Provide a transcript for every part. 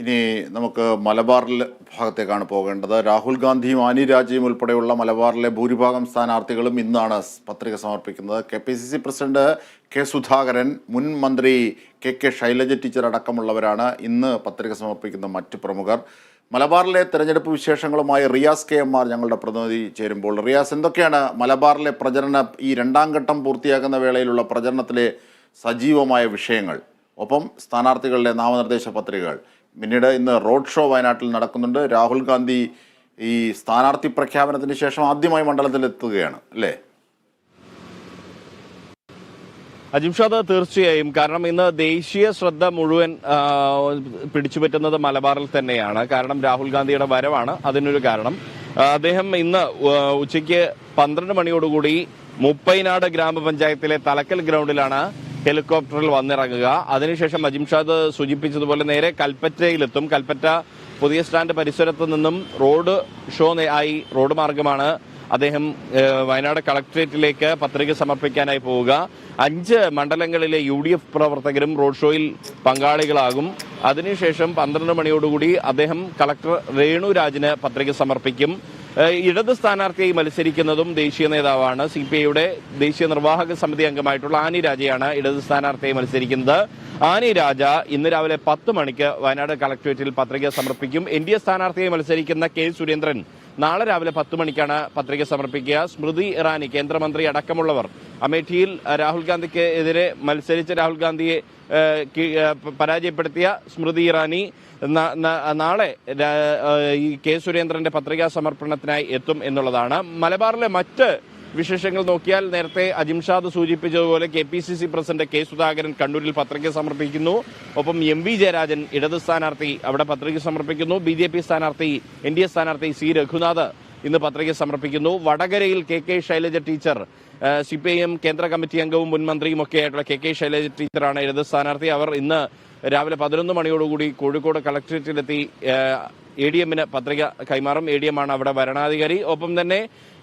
ഇനി നമുക്ക് മലബാറിൽ ഭാഗത്തേക്കാണ് പോകേണ്ടത്. രാഹുൽ ഗാന്ധിയും ആനി രാജയും ഉൾപ്പെടെയുള്ള മലബാറിലെ ഭൂരിഭാഗം സ്ഥാനാർത്ഥികളും ഇന്നാണ് പത്രിക സമർപ്പിക്കുന്നത്. K P C C president K Sudhakaran മുൻ മന്ത്രി കെ കെ ശൈലജ ടീച്ചർ അടക്കമുള്ളവരാണ് ഇന്ന് പത്രിക സമർപ്പിക്കുന്ന മറ്റ് പ്രമുഖർ. മലബാറിലെ തെരഞ്ഞെടുപ്പ് വിശേഷങ്ങളുമായി റിയാസ് കെ എം ആർ ഞങ്ങളുടെ പ്രതിനിധി ചേരുമ്പോൾ. റിയാസ് എന്തൊക്കെയാണ് മലബാറിലെ പ്രചരണ ഈ രണ്ടാം ഘട്ടം പൂർത്തിയാക്കുന്ന വേളയിലുള്ള പ്രചരണത്തിലെ സജീവമായ വിഷയങ്ങൾ? ഒപ്പം സ്ഥാനാർത്ഥികളുടെ നാമനിർദ്ദേശ പത്രികകൾ. പിന്നീട് ഇന്ന് റോഡ് ഷോ വയനാട്ടിൽ നടക്കുന്നുണ്ട്. രാഹുൽ ഗാന്ധി ഈ സ്ഥാനാർത്ഥി പ്രഖ്യാപനത്തിന് ശേഷം ആദ്യമായി മണ്ഡലത്തിൽ എത്തുകയാണ് അല്ലേ? അജിംഷാദ് തീർച്ചയായും. കാരണം ഇന്ന് ദേശീയ ശ്രദ്ധ മുഴുവൻ പിടിച്ചുപറ്റുന്നത് മലബാറിൽ തന്നെയാണ്. കാരണം രാഹുൽ ഗാന്ധിയുടെ വരവാണ് അതിനൊരു കാരണം. അദ്ദേഹം ഇന്ന് ഉച്ചയ്ക്ക് പന്ത്രണ്ട് മണിയോടുകൂടി മുപ്പൈനാട് ഗ്രാമപഞ്ചായത്തിലെ തലക്കൽ ഗ്രൗണ്ടിലാണ് ഹെലികോപ്റ്ററിൽ വന്നിറങ്ങുക. അതിനുശേഷം അജിംഷാദ് സൂചിപ്പിച്ചതുപോലെ നേരെ കൽപ്പറ്റയിലെത്തും. കൽപ്പറ്റ പുതിയ സ്റ്റാൻഡ് പരിസരത്ത് നിന്നും റോഡ് ഷോ ആയി റോഡ് മാർഗമാണ് അദ്ദേഹം വയനാട് കളക്ട്രേറ്റിലേക്ക് പത്രിക സമർപ്പിക്കാനായി പോവുക. അഞ്ച് മണ്ഡലങ്ങളിലെ യു ഡി എഫ് പ്രവർത്തകരും റോഡ് ഷോയിൽ പങ്കാളികളാകും. അതിനുശേഷം പന്ത്രണ്ട് മണിയോടുകൂടി അദ്ദേഹം കളക്ടർ രേണു രാജിന് പത്രിക സമർപ്പിക്കും. ഇടത് സ്ഥാനാർത്ഥിയായി മത്സരിക്കുന്നതും ദേശീയ നേതാവാണ് സി പി ഐയുടെ ദേശീയ നിർവാഹക സമിതി അംഗമായിട്ടുള്ള ആനി രാജയാണ് ഇടത് സ്ഥാനാർത്ഥിയായി മത്സരിക്കുന്നത്. ആനി രാജ ഇന്ന് രാവിലെ പത്ത് മണിക്ക് വയനാട് കളക്ടറേറ്റിൽ പത്രിക സമർപ്പിക്കും. എൻ ഡി എ സ്ഥാനാർത്ഥിയായി മത്സരിക്കുന്ന കെ സുരേന്ദ്രൻ നാളെ രാവിലെ പത്ത് മണിക്കാണ് പത്രിക സമർപ്പിക്കുക. സ്മൃതി ഇറാനി കേന്ദ്രമന്ത്രി അടക്കമുള്ളവർ അമേഠിയിൽ രാഹുൽ ഗാന്ധിക്ക് എതിരെ മത്സരിച്ച രാഹുൽ ഗാന്ധിയെ പരാജയപ്പെടുത്തിയ സ്മൃതി ഇറാനി നാളെ ഈ കെ സുരേന്ദ്രന്റെ പത്രികാ സമർപ്പണത്തിനായി എത്തും എന്നുള്ളതാണ്. മലബാറിലെ മറ്റ് വിശേഷങ്ങൾ നോക്കിയാൽ നേരത്തെ അജിംഷാദ് സൂചിപ്പിച്ചതുപോലെ K P C C president K Sudhakaran കണ്ണൂരിൽ പത്രിക സമർപ്പിക്കുന്നു. ഒപ്പം എം വി ജയരാജൻ ഇടത് സ്ഥാനാർത്ഥി അവിടെ പത്രിക സമർപ്പിക്കുന്നു. ബി ജെ പി സ്ഥാനാർത്ഥി എൻ ഡി എ സ്ഥാനാർത്ഥി സി രഘുനാഥ് ഇന്ന് പത്രിക സമർപ്പിക്കുന്നു. വടകരയിൽ K K Shailaja teacher C P I M കേന്ദ്ര കമ്മിറ്റി അംഗവും മുൻ മന്ത്രിയും ഒക്കെ ആയിട്ടുള്ള കെ കെ ശൈലജ ടീച്ചറാണ് ഇടത് സ്ഥാനാർത്ഥി. അവർ ഇന്ന് രാവിലെ പതിനൊന്ന് മണിയോടുകൂടി കോഴിക്കോട് കളക്ടറേറ്റിലെത്തി എ ഡി എമ്മിന് പത്രിക കൈമാറും. എ ഡി എം ആണ് അവിടെ ഭരണാധികാരി ഒപ്പം തന്നെ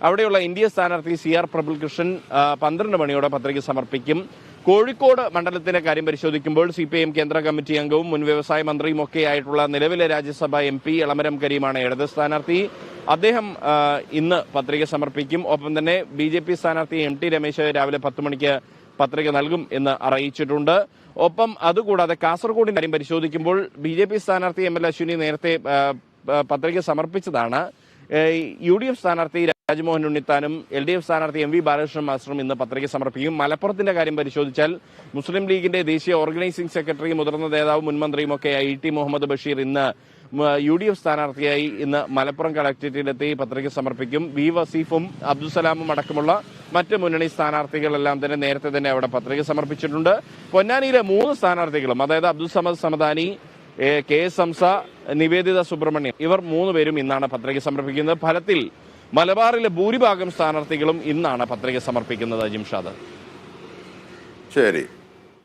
അവിടെയുള്ള ഇന്ത്യ സ്ഥാനാർത്ഥി സി ആർ പ്രബുൽകൃഷ്ണൻ കൃഷ്ണൻ പന്ത്രണ്ട് മണിയോടെ പത്രിക സമർപ്പിക്കും. കോഴിക്കോട് മണ്ഡലത്തിന്റെ കാര്യം പരിശോധിക്കുമ്പോൾ സി പി ഐ എം കേന്ദ്ര കമ്മിറ്റി അംഗവും മുൻ വ്യവസായ മന്ത്രിയും ഒക്കെ ആയിട്ടുള്ള നിലവിലെ രാജ്യസഭ എം പി എളമരം കരീമാണ് ഇടത് സ്ഥാനാർത്ഥി. അദ്ദേഹം ഇന്ന് പത്രിക സമർപ്പിക്കും. ഒപ്പം തന്നെ ബി ജെ പി സ്ഥാനാർത്ഥി എം ടി രമേശ് രാവിലെ പത്ത് മണിക്ക് പത്രിക നൽകും എന്ന് അറിയിച്ചിട്ടുണ്ട്. ഒപ്പം അതുകൂടാതെ കാസർഗോഡിന്റെ കാര്യം പരിശോധിക്കുമ്പോൾ ബി ജെ പി സ്ഥാനാർത്ഥി എം എൽ അശ്വിനി നേരത്തെ പത്രിക സമർപ്പിച്ചതാണ്. യു ഡി എഫ് സ്ഥാനാർത്ഥി രാജ്മോഹൻ ഉണ്ണിത്താനും എൽ ഡി എഫ് സ്ഥാനാർത്ഥി എം വി ബാലകൃഷ്ണൻ മാസ്റ്ററും ഇന്ന് പത്രിക സമർപ്പിക്കും. മലപ്പുറത്തിന്റെ കാര്യം പരിശോധിച്ചാൽ മുസ്ലിം ലീഗിന്റെ ദേശീയ ഓർഗനൈസിംഗ് സെക്രട്ടറി മുതിർന്ന നേതാവ് മുൻമന്ത്രിയുമൊക്കെയായി ഇ ടി മുഹമ്മദ് ബഷീർ ഇന്ന് യു ഡി എഫ് സ്ഥാനാർത്ഥിയായി ഇന്ന് മലപ്പുറം കളക്ടറേറ്റിലെത്തി പത്രിക സമർപ്പിക്കും. വി വസീഫും അബ്ദുസലാമും അടക്കമുള്ള മറ്റ് മുന്നണി സ്ഥാനാർത്ഥികളെല്ലാം തന്നെ നേരത്തെ തന്നെ അവിടെ പത്രിക സമർപ്പിച്ചിട്ടുണ്ട്. പൊന്നാനിയിലെ മൂന്ന് സ്ഥാനാർത്ഥികളും അതായത് അബ്ദുൽ സമദ് സമദാനി കെ എസ് ഹംസ നിവേദിത സുബ്രഹ്മണ്യം ഇവർ മൂന്ന് പേരും ഇന്നാണ് പത്രിക സമർപ്പിക്കുന്നത്. ഫലത്തിൽ മലബാറിലെ ഭൂരിഭാഗം സ്ഥാനാർത്ഥികളും ഇന്നാണ് പത്രിക സമർപ്പിക്കുന്നത് ജിംഷാദ്. ശരി.